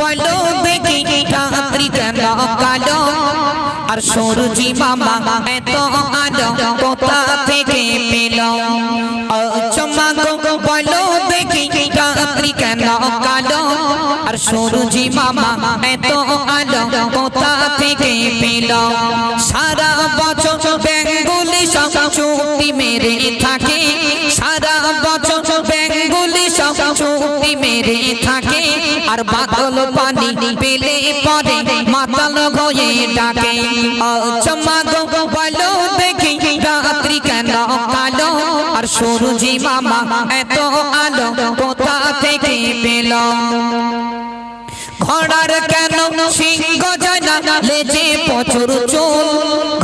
বলো দেখি রাত্রি কেন কালো। আর সরুজি মামা এত আলো, কোথা থেকে পেল? চমা গো বলো দেখি রাত্রি কেন কালো। আর সরুজি মামা এত আলো, কোথা থেকে পেল? সারা বছর বেঙ্গুলি সব চুক্তি মেরে থাকে। চুক্তি মেরে থাকে, আর বাদল পানি পেলে পরে মাতাল হয়ে ডাকে। চমা গো বলো দেখি, রাত্রি কেন কালো? আর সরুজি মামা এত আলো, কোথা থেকে পেল? ঘোড়ার কেন সিংহ যায় না লেজে প্রচুর চুল?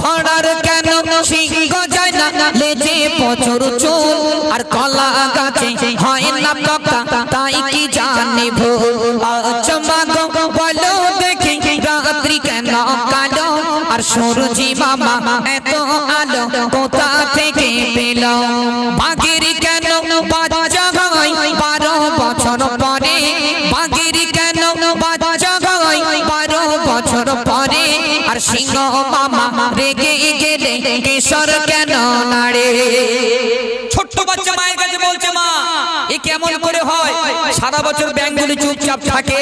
ঘোড়ার কেন সিংহ যায় না লেজে প্রচুর চুল? আর সূর্যি মামা এত আলো কোথা থেকে পেল? বাগের কেন বারো বছর পরে বাগের কেন বারো বছর পরে আর সিংহ মামা রেগে গেলে কেশর কেন নাড়ে? ছোট্ট বাচ্চা মায়ের কাছে বলছে মা, এ কেমন করে হয়? সারা বছর ব্যাংগুলো চুপচাপ থাকে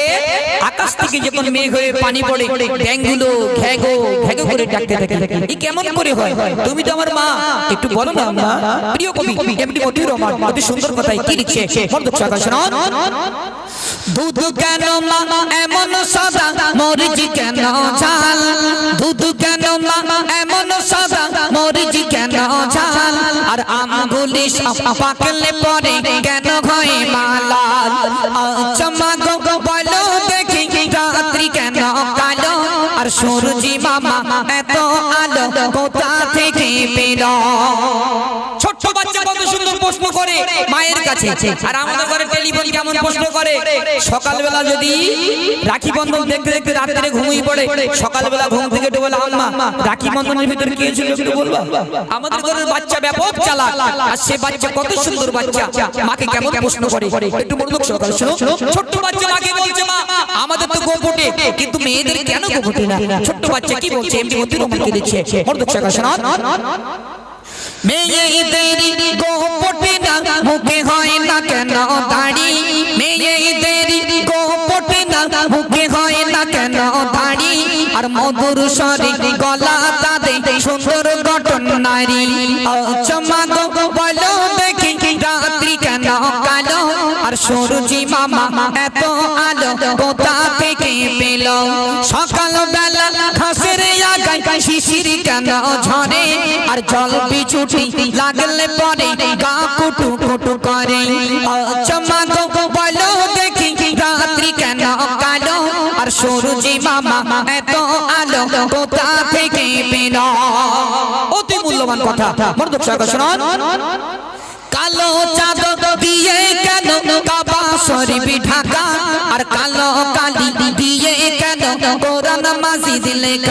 থেকে যখন মেঘ হয়ে পানি পড়ে ব্যাংগুলো ঘ্যাগো ঘ্যাগো করে ডাকতে থাকে। এ কেমন করে হয়? তুমি তো আমার মা। একটু বলো না, মা। প্রিয় কবি এমনি মতিউর রহমান, অতি সুন্দর কথাই কি লিখছে? মর্দক সাদা শোনাও। দুধ কেন মা? এমন সাদা, মরিচ কেন ঝাল? দুধ কেন মা? এমন সাদা, মরিচ কেন ঝাল? আর আমগুলি পাকলে পরে কেন হয় মালাল? সূর্যি মামা, এত আলো কোথা থেকে পেল? ছোট্ট বাচ্চা কত সুন্দর প্রশ্ন করে মায়ের কাছে। আর আমাদের ঘরে টেলিফোন কেমন প্রশ্ন করে? সকালবেলা যদি রাখি বন্ধন দেখতে দেখতে রাত্রে ঘুমিয়ে পড়ে, সকালবেলা ঘুম থেকে উঠে বলে, আম্মা, রাখি বন্ধনের ভিতরে কি ছিল একটু বলবা? আমাদের ঘরের বাচ্চা ব্যাপক চালাক, আর সে বাচ্চা কত সুন্দর বাচ্চা। মাকে কেমন প্রশ্ন করে? একটু মনোযোগ সহকারে শোনো। ছোট্ট বাচ্চা মাকে বলছে, মা গোপটে কিন্তু মেয়েদের কেন গোপটে না? ছোট্ট বাচ্চা কি বলছে? এমনি মধ্যে রোমাকে দিচ্ছে। সহকারে শোনো মেয়েদের গোপটে না মুখে হয় না কেন দাড়ি? মেয়েদের গোপটে না মুখে হয় না কেন দাড়ি? আর মধুর স্বরে গলা তাদের সুন্দর গঠন নারী। চমা গো বলো দেখি রাত্রি কেন কালো? আর সূর্যি মামা এত আলো কোথা পেল সকাল বেলা ঘাসের আগায় শিশির কেন ঝরে? আর জল বিছুটি লাগলে পরে গা কুটু কুটু করে। চমা গো বলো দেখি, রাত্রি কেন কালো? আর সূর্যি মামা এত আলো, কোথা থেকে পেল? অতি মূল্যবান কথা। মনোযোগ সহকারে কালো চাঁদ দিয়ে কেন কাবা শরীফ ঢাকা মাজিদ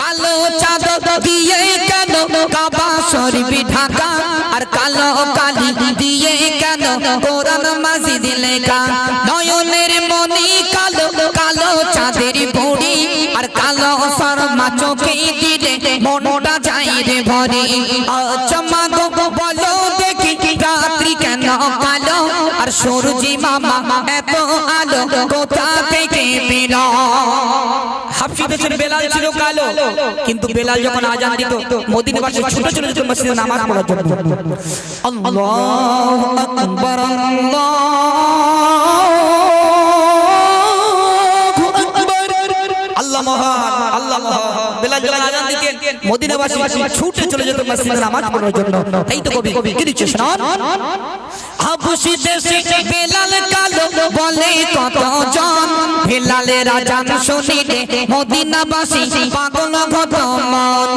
কালো চাঁদ দিয়ে কেন? কাবা শরীফ ঢাকা। আর কালো কালি দিয়ে কেন? কোরআন মাজিদ লেখা নয়নের মনি কালো কালো চাঁদের বড়ি। আর কালো শর্মা চোখে দিলে মনটা যায় রে ভরে। চমা গো বলো দেখি রাত্রি কেন কালো? আর সূর্যি মামা এত আলো হাফসি বেলাল ছিল কালো। কিন্তু বেলাল যখন আজান দিত, মদিনাবাসী ছোট ছোট ছোট মসজিদে নামাজ পড়ার জন্য। আল্লাহু আকবার আল্লাহু আকবার। আল্লাহ মহান আল্লাহ মহান বেলাল যখন আজান দিতেন মদিনাবাসী ছুটে চলে যেত মসজিদে নামাজ পড়ার জন্য। এই তো কবি কি দিচ্ছে শোনান? হাবুসি দেশে বেলাল কালো। বেলালের রাজান শুনিলে মদিনাবাসী পাগল কত মন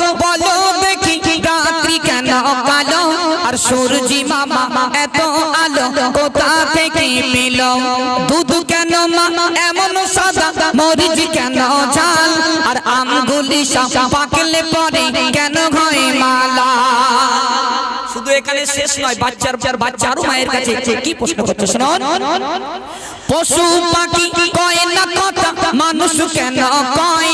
গো বলো দেখি রাত্রি কেন কালো? আর সূর্যি মামা এত আলো, কোথা থেকে পেল? দুধ কেন মা এমন সাদা, মরিচ কেন আর আমগুলি সব পাকলে পরে কেন নয় বাচ্চার বাচ্চা আরও মায়ের কাছে কি প্রশ্ন করছে? শুনুন। পশু পাখি কয় না কথা মানুষ কেন কয়?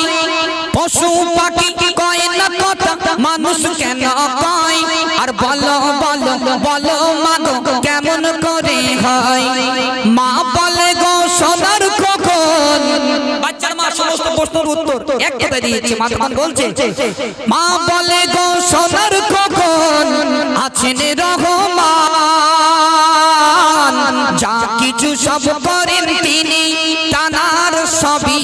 পশু পাখি কয় না কথা মানুষ কেন কয়? আর বলো বলো বলো মাগো কেমন করে হয়? মা বলে গো সোনার কখন বাচ্চার মা সমস্ত প্রশ্নের উত্তর এক কথা দিয়েছে মা বলছে মা বলে গো সোনার কখন আছেন রহমান। যা কিছু সব করেন তিনি তানার সবই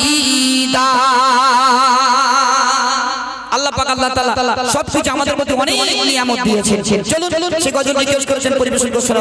সবকিছু আমাদের মধ্যে অনেক নিয়ামত দিয়েছেন। চলুন, সে গজল জিজ্ঞেস করেছেন পরিবেশন করছেন